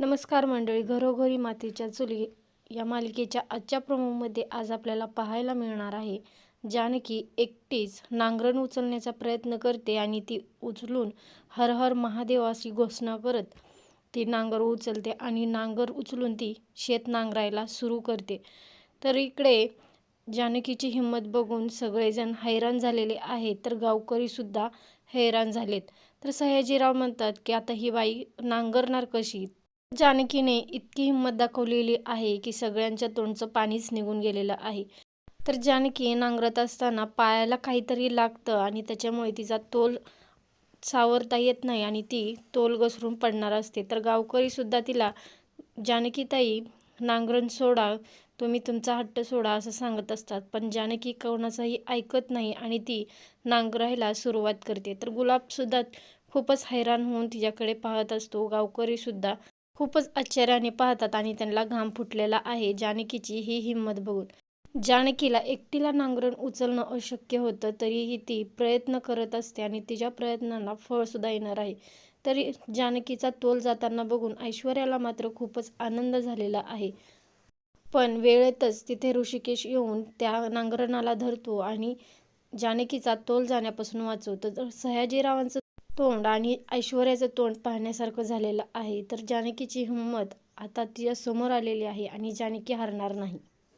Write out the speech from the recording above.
नमस्कार मंडळी घरोघरी मातीच्या चुली या मालिकेच्या आजच्या प्रोमोमध्ये आज आपल्याला पाहायला मिळणार आहे. जानकी एकटीच नांगरण उचलण्याचा प्रयत्न करते आणि ती उचलून हर हर महादेव अशी घोषणा करत ती नांगर उचलते आणि नांगर उचलून ती शेत नांगरायला सुरू करते. तर इकडे जानकीची हिंमत बघून सगळेजण हैराण झालेले आहेत तर गावकरीसुद्धा हैराण झालेत. तर सयाजीराव म्हणतात की आता ही बाई नांगरणार कशी? जानकीने इतकी हिंमत दाखवलेली आहे की सगळ्यांच्या तोंडचं पाणीच निघून गेलेलं आहे. तर जानकी नांगरत असताना पायाला काहीतरी लागतं आणि त्याच्यामुळे तिचा तोल सावरता येत नाही आणि ती तोल घसरून पडणार असते. तर गावकरीसुद्धा तिला जानकीताई नांगरण सोडा तुम्ही तुमचा हट्ट सोडा असं सांगत असतात. पण जानकी कोणाचंही ऐकत नाही आणि ती नांगरायला सुरुवात करते. तर गुलाबसुद्धा खूपच हैराण होऊन तिच्याकडे पाहत असतो. गावकरीसुद्धा खूपच आश्चर्याने पाहतात आणि त्यांना घाम फुटलेला आहे. जानकीची ही हिंमत बघून. जानकीला एकटीला नांगरण उचलणं अशक्य होतं तरीही ती प्रयत्न करत असते आणि तिच्या प्रयत्नांना फळसुद्धा येणार आहे. तरी जानकीचा तोल जाताना बघून ऐश्वर्याला मात्र खूपच आनंद झालेला आहे. पण वेळेतच तिथे ऋषिकेश येऊन त्या नांगरणाला धरतो आणि जानकीचा तोल जाण्यापासून वाचवतो. तर सयाजीरावांचं तोंड आणि ऐश्वर्याचं तोंड पाहण्यासारखं झालेलं आहे. तर जानकीची हिंमत आता तिच्या समोर आलेली आहे आणि जानकी हरणार नाही.